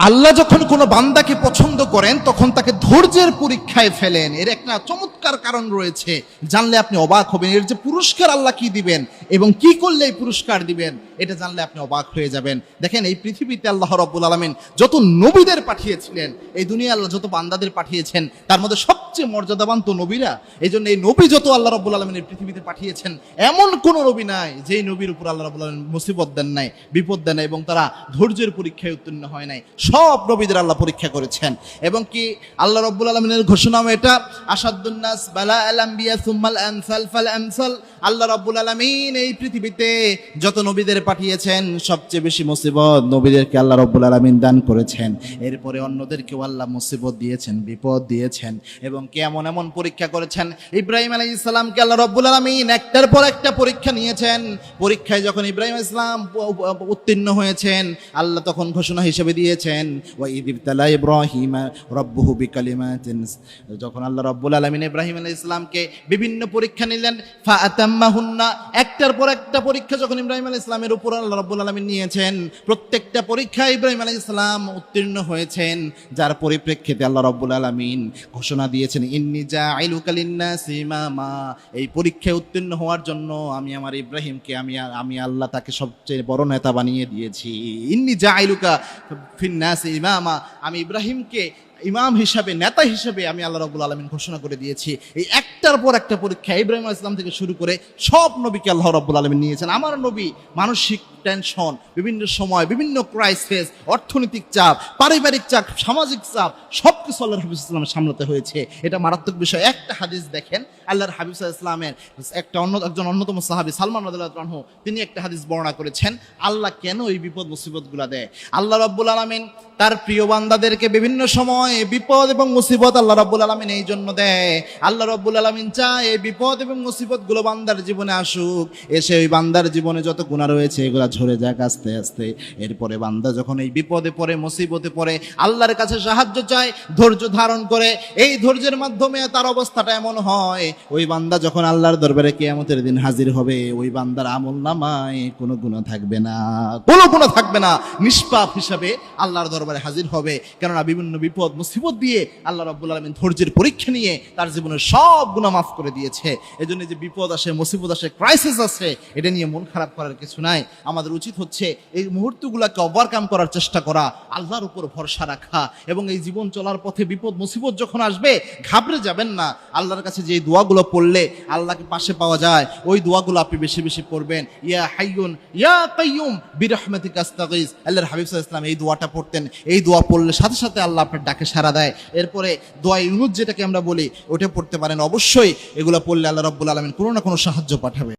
আল্লাহ যখন কোনো বান্দাকে পছন্দ করেন, তখন তাকে ধৈর্যের পরীক্ষায় ফেলেন। এর একটা চমৎকার কারণ রয়েছে। জানলে আপনি অবাক হবেন, এর যে পুরস্কার আল্লাহ কি দিবেন এবং কি করলে এই পুরস্কার দিবেন, এটা জানলে আপনি অবাক হয়ে যাবেন। দেখেন, এই পৃথিবীতে আল্লাহ রব্বুল আলমিন যত নবীদের পাঠিয়েছিলেন, এই দুনিয়া আল্লাহ যত বান্দাদের পাঠিয়েছেন, তার মধ্যে সবচেয়ে মর্যাদাবান তো নবীরা এই জন্য এই নবী যত আল্লাহ রব্বুল আলমিন এই পৃথিবীতে পাঠিয়েছেন, এমন কোন নবী নাই যেই নবীর উপর আল্লাহ রব্বুল আলমিন মুসিবত দেন নাই, বিপদ দেন এবং তারা ধৈর্যের পরীক্ষায় উত্তীর্ণ হয় নাই। সব নবীদের আল্লাহ পরীক্ষা করেছেন। এবং কি আল্লাহ রব্বুল আলমিনের ঘোষণাও এটা আসাদুন্নাস বালা আল আম্বিয়া সুম্মাল আনসাল ফাল আমসাল আল্লাহ রব্বুল আলমিন এই পৃথিবীতে যত নবীদের পাঠিয়েছেন, সবচেয়ে বেশি মুসিবত নবীদেরকে আল্লাহ রব্বুল আলমিন দান করেছেন। এরপরে অন্যদেরকেও আল্লাহ মুসিবত দিয়েছেন, বিপদ দিয়েছেন এবং কে এমন এমন পরীক্ষা করেছেন? ইব্রাহিম আলাই ইসলামকে আল্লাহ রব্বুল আলমিন একটার পর একটা পরীক্ষা নিয়েছেন। পরীক্ষায় যখন ইব্রাহিম ইসলাম উত্তীর্ণ হয়েছেন, আল্লাহ তখন ঘোষণা হিসেবে দিয়েছেন, ওয়া ইব্রাহিম রব্বুহু বিকালিমাতিন। যখন আল্লাহ রব্বুল আলামিন ইব্রাহিম আলাইহিস ইসলামকে বিভিন্ন পরীক্ষা নিলেন ফাআতাম্মাহুন্না একটার পর একটা পরীক্ষা যখন ইব্রাহিম আলাইহিস ইসলামের উপর আল্লাহ রব্বুল আলামিন নিয়েছেন, প্রত্যেকটা পরীক্ষায় ইব্রাহিম আলাইহিস ইসলাম উত্তীর্ণ হয়েছেন, যার পরিপ্রেক্ষিতে আল্লাহ রব্বুল আলামিন ঘোষণা দিয়েছেন, ইন্নি জাইলুকা লিন্নাসি ইমামা এই পরীক্ষায় উত্তীর্ণ হওয়ার জন্য আমি আমার ইব্রাহিমকে, আমি আমি আল্লাহ তাকে সবচেয়ে বড় নেতা বানিয়ে দিয়েছি। ইন্নি জাইলুকা ফিন্নাসি ইমামা আমি ইব্রাহিমকে ইমাম হিসাবে, নেতা হিসাবে আমি আল্লাহ রবুল আলমিন ঘোষণা করে দিয়েছি। এই একটার পর একটা পরীক্ষা ইব্রাহিম ইসলাম থেকে শুরু করে সব নবীকে আল্লাহ রব্বুল আলমিন নিয়েছেন। আমার নবী মানসিক টেনশন বিভিন্ন সময়, বিভিন্ন ক্রাইসিস অর্থনৈতিক চাপ, পারিবারিক চাপ, সামাজিক চাপ সব কিছু আল্লাহর হাবিজ ইসলামের সামলাতে হয়েছে। এটা মারাত্মক বিষয়। একটা হাদিস দেখেন, আল্লাহর হাবিব ইসলামের একটা অন্য, একজন অন্যতম সাহাবী সালমান আনহু, তিনি একটা হাদিস বর্ণনা করেছেন, আল্লাহ কেন এই বিপদ, মুসিবতগুলো দেয়? আল্লাহ রাব্বুল আলামিন তার প্রিয় বান্দাদেরকে বিভিন্ন সময় বিপদ এবং মুসিবত আল্লাহ রাব্বুল আলামিন এই জন্য দেয়। আল্লাহ রাব্বুল আলামিন চায় এই বিপদ এবং মুসিবতগুলো বান্দার জীবনে আসুক। এসে ওই বান্দার জীবনে যত গুণা রয়েছে এগুলা ঝরে যাক আস্তে আস্তে। এরপরে বান্দা যখন এই বিপদে পড়ে, মুসিবতে পড়ে, আল্লাহর কাছে সাহায্য চায়, ধৈর্য ধারণ করে, এই ধৈর্যের মাধ্যমে তার অবস্থাটা এমন হয়, ওই বান্দা যখন আল্লাহর দরবারে কিয়ামতের দিন হাজির হবে, ওই বান্দার আমল নামায় কোনো গুণা থাকবে না, কোনো গুণা থাকবে না। নিষ্পাপ হিসাবে আল্লাহর দরবারে হাজির হবে। কেননা বিভিন্ন বিপদ, মুসিবত দিয়ে আল্লাহ রাব্বুল আলামিন ধৈর্যের পরীক্ষা নিয়ে তার জীবনের সব গুণা মাফ করে দিয়েছে। এই জন্য যে বিপদ আসে, মুসিবত আসে ক্রাইসিস আসে, এটা নিয়ে মন খারাপ করার কিছু নাই। আমাদের উচিত হচ্ছে এই মুহূর্তগুলোকে ওভারকাম করার চেষ্টা করা, আল্লাহর উপর ভরসা রাখা এবং এই জীবন চলার পথে বিপদ, মুসিবত যখন আসবে, ঘাবড়ে যাবেন না। আল্লাহর কাছে যে দোয়াগুলো পড়লে আল্লাহকে পাশে পাওয়া যায়, ওই দোয়াগুলো আপনি বেশি বেশি পড়বেন। ইয়া হাইয়ুন, ইয়া কাইয়ুম, বিরহমাতিকা আস্তাগীজ আল্লাহর হাবিব ওয়াসাল্লাম এই দোয়াটা পড়তেন। এই দোয়া পড়লে সাথে সাথে আল্লাহ আপনার ডাকে সাড়া দেয়। এরপরে দোয়া ইউনুস যেটাকে আমরা বলি, ওটা পড়তে পারেন। অবশ্যই এগুলো পড়লে আল্লাহ রাব্বুল আলামিন কোনো না কোনো সাহায্য পাঠাবে।